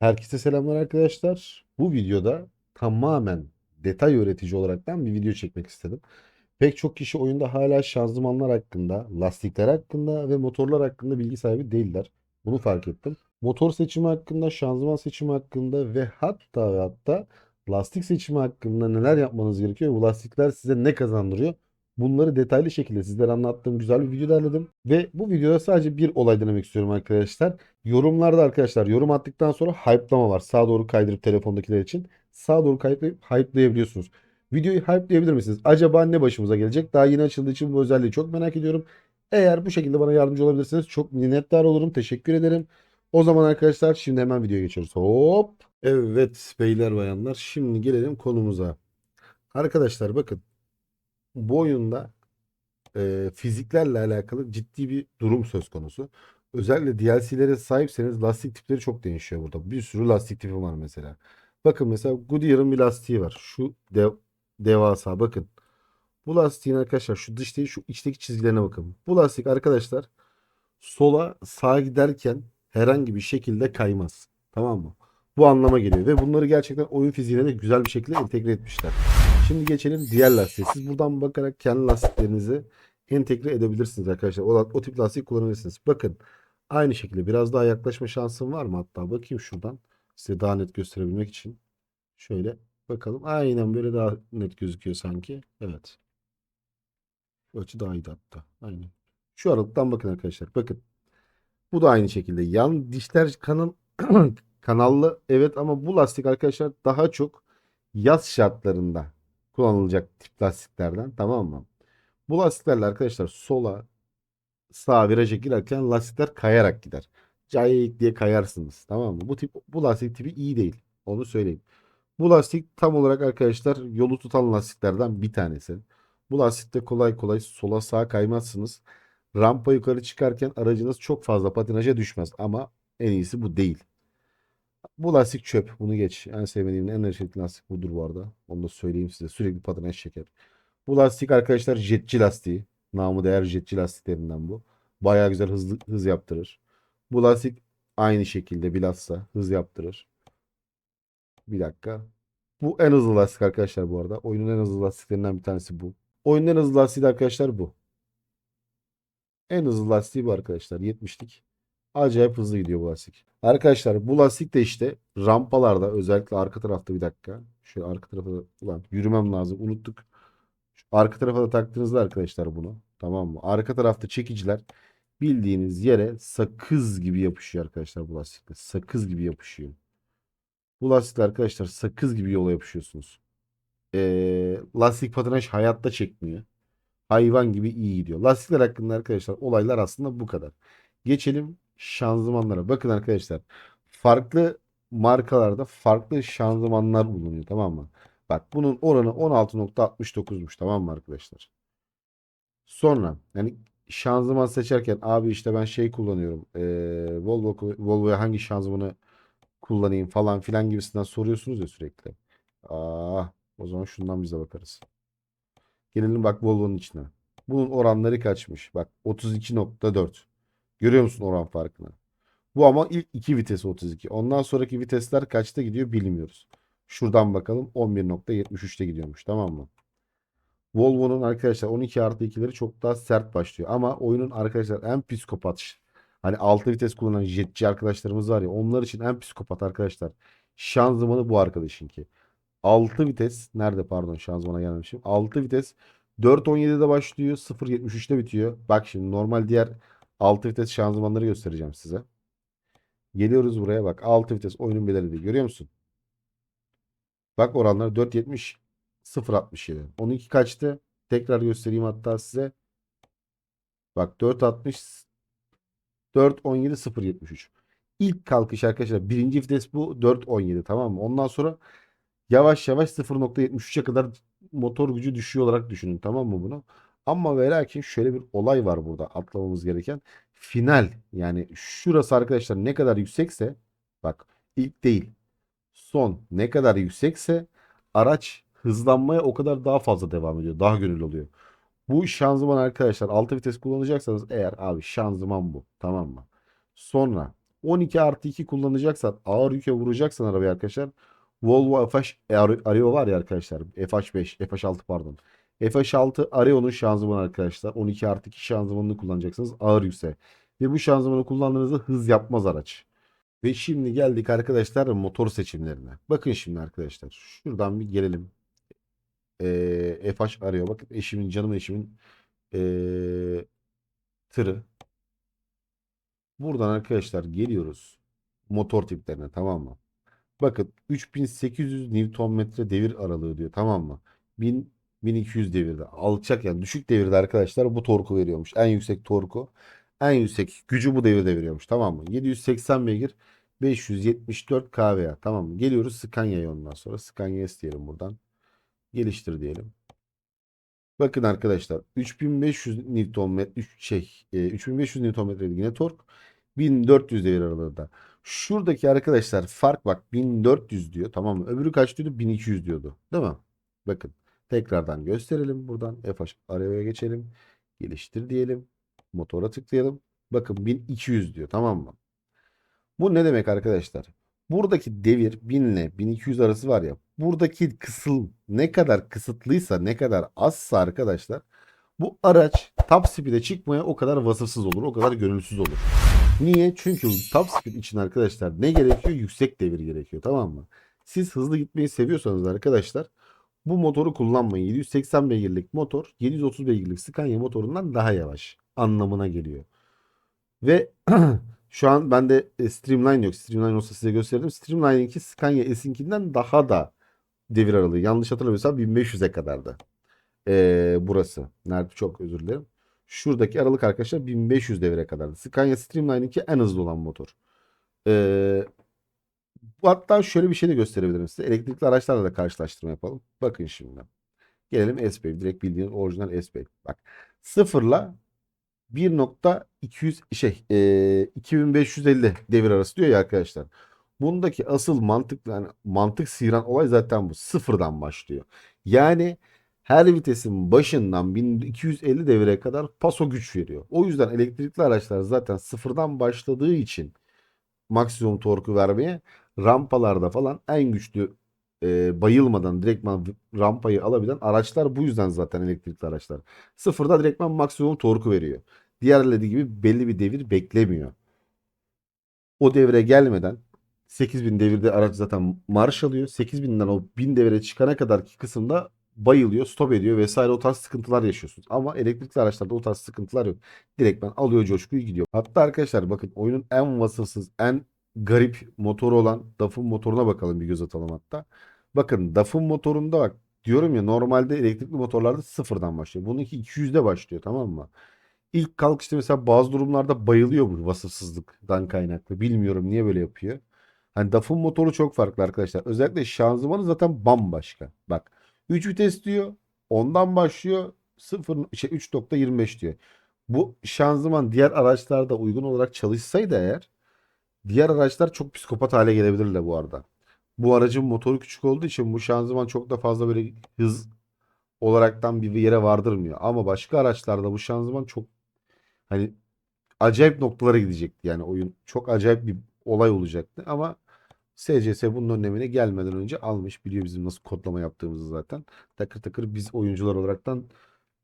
Herkese selamlar arkadaşlar. Bu videoda tamamen detay öğretici olaraktan bir video çekmek istedim. Pek çok kişi oyunda hala şanzımanlar hakkında, lastikler hakkında ve motorlar hakkında bilgi sahibi değiller. Bunu fark ettim. Motor seçimi hakkında, şanzıman seçimi hakkında ve hatta ve hatta lastik seçimi hakkında neler yapmanız gerekiyor? Bu lastikler size ne kazandırıyor? Bunları detaylı şekilde sizlere anlattığım güzel bir video derledim. Ve bu videoda sadece bir olay denemek istiyorum arkadaşlar. Yorumlarda arkadaşlar yorum attıktan sonra hype'lama var. Sağa doğru kaydırıp telefondakiler için. Sağa doğru kaydırıp hype'layabiliyorsunuz. Videoyu hype'layabilir misiniz? Acaba ne başımıza gelecek? Daha yeni açıldığı için bu özelliği çok merak ediyorum. Eğer bu şekilde bana yardımcı olabilirseniz çok minnettar olurum. Teşekkür ederim. O zaman arkadaşlar şimdi hemen videoya geçiyoruz. Hop. Evet beyler bayanlar şimdi gelelim konumuza. Arkadaşlar bakın bu oyunda e, fiziklerle alakalı ciddi bir durum söz konusu. Özellikle DLC'lere sahipseniz lastik tipleri çok değişiyor burada. Bir sürü lastik tipi var mesela. Bakın mesela Goodyear'ın bir lastiği var. Şu dev, devasa bakın. Bu lastiğin arkadaşlar şu dış değil şu içteki çizgilerine bakın. Bu lastik arkadaşlar sola sağa giderken herhangi bir şekilde kaymaz. Tamam mı? Bu anlama geliyor ve bunları gerçekten oyun fiziğine de güzel bir şekilde entegre etmişler. Şimdi geçelim diğer lastiğe. Siz buradan bakarak kendi lastiklerinizi entegre edebilirsiniz arkadaşlar. O, o tip lastik kullanabilirsiniz. Bakın aynı şekilde biraz daha yaklaşma şansım var mı? Hatta bakayım şuradan size daha net gösterebilmek için. Şöyle bakalım. Aynen böyle daha net gözüküyor sanki. Evet. Bu açı daha iyiydi hatta. Aynen. Şu aralıktan bakın arkadaşlar. Bakın. Bu da aynı şekilde. Yan dişler kanal kanallı evet ama bu lastik arkadaşlar daha çok yaz şartlarında kullanılacak tip lastiklerden tamam mı? Bu lastiklerle arkadaşlar sola sağa viraja girerken lastikler kayarak gider. Cayık diye kayarsınız tamam mı? Bu tip bu lastik tipi iyi değil. Onu söyleyeyim. Bu lastik tam olarak arkadaşlar yolu tutan lastiklerden bir tanesi. Bu lastikte kolay kolay sola sağa kaymazsınız. Rampa yukarı çıkarken aracınız çok fazla patinaja düşmez ama en iyisi bu değil. Bu lastik çöp. Bunu geç. En sevmediğim en lezzetli lastik budur bu arada. Onu da söyleyeyim size. Sürekli patinaj çeker. Bu lastik arkadaşlar jetçi lastiği. Namı değer jetçi lastiklerinden bu. Bayağı güzel hızlı, hız yaptırır. Bu lastik aynı şekilde bilhassa hız yaptırır. Bir dakika. Bu en hızlı lastik arkadaşlar bu arada. Oyunun en hızlı lastiklerinden bir tanesi bu. Oyunun en hızlı lastiği de arkadaşlar bu. En hızlı lastiği bu arkadaşlar. 70'lik. Acayip hızlı gidiyor bu lastik. Arkadaşlar bu lastik de işte rampalarda özellikle arka tarafta bir dakika. Şöyle arka tarafa da ulan yürümem lazım unuttuk. Şu arka tarafa da taktığınızda arkadaşlar bunu. Tamam mı? Arka tarafta çekiciler bildiğiniz yere sakız gibi yapışıyor arkadaşlar bu lastikler. Sakız gibi yapışıyor. Bu lastikler arkadaşlar sakız gibi yola yapışıyorsunuz. Ee, lastik patinaj hayatta çekmiyor. Hayvan gibi iyi gidiyor. Lastikler hakkında arkadaşlar olaylar aslında bu kadar. Geçelim şanzımanlara. Bakın arkadaşlar farklı markalarda farklı şanzımanlar bulunuyor tamam mı? Bak bunun oranı 16.69'muş tamam mı arkadaşlar? Sonra yani şanzıman seçerken abi işte ben şey kullanıyorum. Ee, Volvo Volvo'ya hangi şanzımanı kullanayım falan filan gibisinden soruyorsunuz ya sürekli. Aa, o zaman şundan bize bakarız. Gelelim bak Volvo'nun içine. Bunun oranları kaçmış? Bak 32.4. Görüyor musun oran farkını? Bu ama ilk iki vitesi 32. Ondan sonraki vitesler kaçta gidiyor bilmiyoruz. Şuradan bakalım 11.73'te gidiyormuş tamam mı? Volvo'nun arkadaşlar 12 artı 2'leri çok daha sert başlıyor. Ama oyunun arkadaşlar en psikopat hani 6 vites kullanan jetçi arkadaşlarımız var ya onlar için en psikopat arkadaşlar. Şanzımanı bu arkadaşınki. 6 vites nerede pardon şanzımana gelmemişim. 6 vites 4.17'de başlıyor 0.73'te bitiyor. Bak şimdi normal diğer 6 vites şanzımanları göstereceğim size. Geliyoruz buraya bak 6 vites oyunun belirlediği görüyor musun? Bak oranlar 4.70 0.67. 12 kaçtı? Tekrar göstereyim hatta size. Bak 4.60 4.17 0.73. İlk kalkış arkadaşlar birinci vites bu 4.17 tamam mı? Ondan sonra yavaş yavaş 0.73'e kadar motor gücü düşüyor olarak düşünün tamam mı bunu? Ama ve lakin şöyle bir olay var burada atlamamız gereken. Final yani şurası arkadaşlar ne kadar yüksekse bak ilk değil son ne kadar yüksekse araç hızlanmaya o kadar daha fazla devam ediyor. Daha gönüllü oluyor. Bu şanzıman arkadaşlar 6 vites kullanacaksanız eğer abi şanzıman bu tamam mı? Sonra 12 artı 2 kullanacaksan ağır yüke vuracaksan arabaya arkadaşlar Volvo FH Ario var ya arkadaşlar FH5 FH6 pardon FH6 Ario'nun şanzımanı arkadaşlar 12 artı 2 şanzımanını kullanacaksınız ağır yükse ve bu şanzımanı kullandığınızda hız yapmaz araç. Ve şimdi geldik arkadaşlar motor seçimlerine. Bakın şimdi arkadaşlar şuradan bir gelelim. Ee, FH arıyor. Bakın eşimin canım eşimin ee, tırı. Buradan arkadaşlar geliyoruz. Motor tiplerine tamam mı? Bakın 3800 Nm devir aralığı diyor tamam mı? 1000 1200 devirde. Alçak yani düşük devirde arkadaşlar bu torku veriyormuş. En yüksek torku. En yüksek gücü bu devirde veriyormuş tamam mı? 780 beygir 574 kVA tamam mı? Geliyoruz Scania'ya ondan sonra. Scania S diyelim buradan. Geliştir diyelim. Bakın arkadaşlar 3500 Nm şey e, 3500 Nm yine tork 1400 devir aralığında. Şuradaki arkadaşlar fark bak 1400 diyor tamam mı? Öbürü kaç diyordu? 1200 diyordu. Değil mi? Bakın tekrardan gösterelim buradan. F araya geçelim. Geliştir diyelim. Motora tıklayalım. Bakın 1200 diyor tamam mı? Bu ne demek arkadaşlar? Buradaki devir 1000 ile 1200 arası var ya. Buradaki kısıl ne kadar kısıtlıysa ne kadar azsa arkadaşlar bu araç top speed'e çıkmaya o kadar vasıfsız olur. O kadar gönülsüz olur. Niye? Çünkü top speed için arkadaşlar ne gerekiyor? Yüksek devir gerekiyor tamam mı? Siz hızlı gitmeyi seviyorsanız arkadaşlar bu motoru kullanmayın. 780 beygirlik motor 730 beygirlik Scania motorundan daha yavaş anlamına geliyor. Ve şu an bende e, Streamline yok. Streamline olsa size gösterdim. Streamline'inki Scania S'inkinden daha da devir aralığı. Yanlış hatırlamıyorsam 1500'e kadardı. Ee, burası. Nerede? Çok özür dilerim. Şuradaki aralık arkadaşlar 1500 devire kadardı. Scania Streamline'inki en hızlı olan motor. Ee, hatta şöyle bir şey de gösterebilirim size. Elektrikli araçlarla da karşılaştırma yapalım. Bakın şimdi. Gelelim S-Wave. Direkt bildiğiniz orijinal S-Wave. Bak. Sıfırla 1.200 şey e, 2550 devir arası diyor ya arkadaşlar. Bundaki asıl mantık yani mantık sıyıran olay zaten bu. Sıfırdan başlıyor. Yani her vitesin başından 1250 devire kadar paso güç veriyor. O yüzden elektrikli araçlar zaten sıfırdan başladığı için maksimum torku vermeye rampalarda falan en güçlü e, bayılmadan direktman rampayı alabilen araçlar bu yüzden zaten elektrikli araçlar. Sıfırda direktman maksimum torku veriyor. Diğerleri gibi belli bir devir beklemiyor. O devre gelmeden 8000 devirde araç zaten marş alıyor. 8000'den o 1000 devre çıkana kadarki kısımda bayılıyor, stop ediyor vesaire o tarz sıkıntılar yaşıyorsunuz. Ama elektrikli araçlarda o tarz sıkıntılar yok. Direktmen alıyor coşkuyu gidiyor. Hatta arkadaşlar bakın oyunun en vasıfsız, en garip motoru olan DAF'ın motoruna bakalım bir göz atalım hatta. Bakın DAF'ın motorunda bak diyorum ya normalde elektrikli motorlarda sıfırdan başlıyor. Bununki 200'de başlıyor tamam mı? İlk kalkışta mesela bazı durumlarda bayılıyor bu vasıfsızlıktan kaynaklı. Bilmiyorum niye böyle yapıyor. Hani DAF'ın motoru çok farklı arkadaşlar. Özellikle şanzımanı zaten bambaşka. Bak 3 vites diyor. Ondan başlıyor. 0 şey 3.25 diyor. Bu şanzıman diğer araçlarda uygun olarak çalışsaydı eğer diğer araçlar çok psikopat hale gelebilirler bu arada. Bu aracın motoru küçük olduğu için bu şanzıman çok da fazla böyle hız olaraktan bir yere vardırmıyor. Ama başka araçlarda bu şanzıman çok hani acayip noktalara gidecekti. Yani oyun çok acayip bir olay olacaktı. Ama SCS bunun önlemine gelmeden önce almış. Biliyor bizim nasıl kodlama yaptığımızı zaten. Takır takır biz oyuncular olaraktan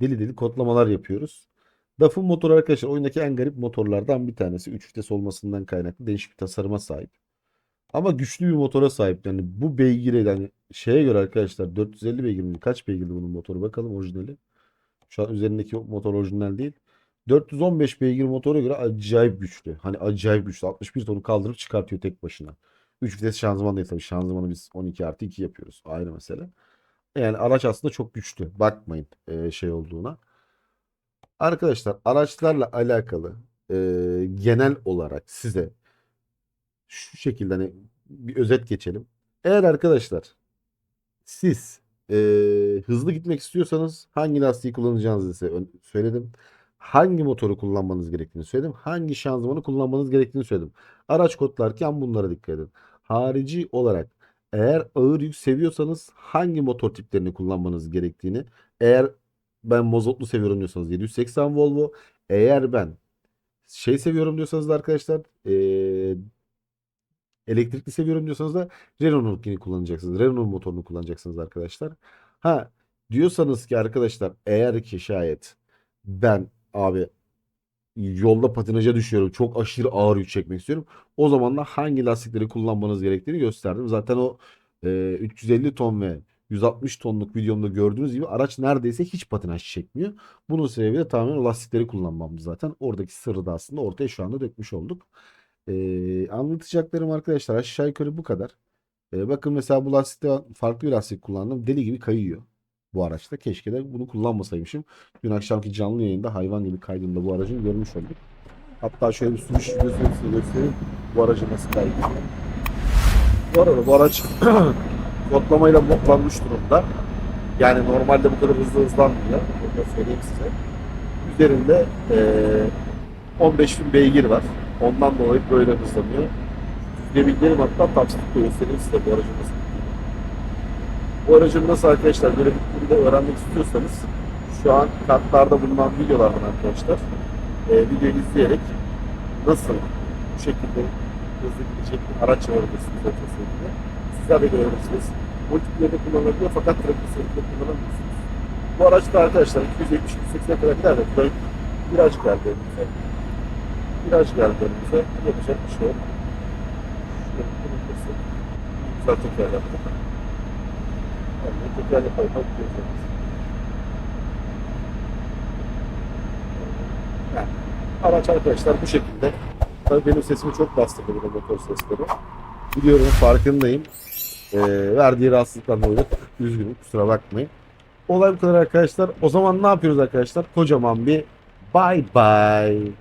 deli deli kodlamalar yapıyoruz. DAF'ın motoru arkadaşlar oyundaki en garip motorlardan bir tanesi. 3 vites olmasından kaynaklı değişik bir tasarıma sahip. Ama güçlü bir motora sahip. Yani bu beygire yani şeye göre arkadaşlar 450 beygir mi? Kaç beygirdi bunun motoru? Bakalım orijinali. Şu an üzerindeki motor orijinal değil. 415 beygir motora göre acayip güçlü. Hani acayip güçlü. 61 tonu kaldırıp çıkartıyor tek başına. 3 vites şanzıman değil tabii. Şanzımanı biz 12 artı 2 yapıyoruz. Ayrı mesele. Yani araç aslında çok güçlü. Bakmayın şey olduğuna. Arkadaşlar araçlarla alakalı e, genel olarak size şu şekilde hani bir özet geçelim. Eğer arkadaşlar siz e, hızlı gitmek istiyorsanız hangi lastiği kullanacağınızı size söyledim. Hangi motoru kullanmanız gerektiğini söyledim. Hangi şanzımanı kullanmanız gerektiğini söyledim. Araç kodlarken bunlara dikkat edin. Harici olarak eğer ağır yük seviyorsanız hangi motor tiplerini kullanmanız gerektiğini eğer ben mozotlu seviyorum diyorsanız 780 Volvo eğer ben şey seviyorum diyorsanız da arkadaşlar eee Elektrikli seviyorum diyorsanız da Renault'unkini kullanacaksınız. Renault motorunu kullanacaksınız arkadaşlar. Ha diyorsanız ki arkadaşlar eğer ki şayet ben abi yolda patinaja düşüyorum. Çok aşırı ağır yük çekmek istiyorum. O zaman da hangi lastikleri kullanmanız gerektiğini gösterdim. Zaten o e, 350 ton ve 160 tonluk videomda gördüğünüz gibi araç neredeyse hiç patinaj çekmiyor. Bunun sebebi de tamamen o lastikleri kullanmamdı zaten. Oradaki sırrı da aslında ortaya şu anda dökmüş olduk. E, anlatacaklarım arkadaşlar aşağı yukarı bu kadar. E, bakın mesela bu lastikte farklı bir lastik kullandım. Deli gibi kayıyor bu araçta. Keşke de bunu kullanmasaymışım. Dün akşamki canlı yayında hayvan gibi kaydığında bu aracın görmüş olduk. Hatta şöyle bir sürüş videosu size göstereyim. Bu aracı nasıl kaydıyor. Bu arada bu araç kodlamayla modlanmış durumda. Yani normalde bu kadar hızlı hızlanmıyor. Bunu da söyleyeyim size. Üzerinde eee 15.000 beygir var. Ondan dolayı böyle hızlanıyor. Yüzleyebilirim hatta tapsitle göstereyim size bu aracın nasıl. Bu aracın nasıl arkadaşlar böyle bittiğini de öğrenmek istiyorsanız şu an kartlarda bulunan videolardan arkadaşlar e, videoyu izleyerek nasıl bu şekilde hızlı gidecek bir araç alabilirsiniz otomobilde. Sizler de görebilirsiniz. Multiplayer'de kullanılabiliyor fakat trafiksiyonda kullanamıyorsunuz. Bu araçta arkadaşlar 270-180 kadar gider de böyle viraj geldi önümüze. Viraj geldi önümüze. Yapacak bir şey yok. Şöyle kırılırsa güzel teker yaptık. Yani teker yapayım. Bak göreceğiz. Araç arkadaşlar bu şekilde. Tabii benim sesimi çok bastırdı bu motor sesleri. Biliyorum farkındayım. Ee, verdiği rahatsızlıktan dolayı üzgünüm kusura bakmayın. Olay bu kadar arkadaşlar. O zaman ne yapıyoruz arkadaşlar? Kocaman bir bye bye.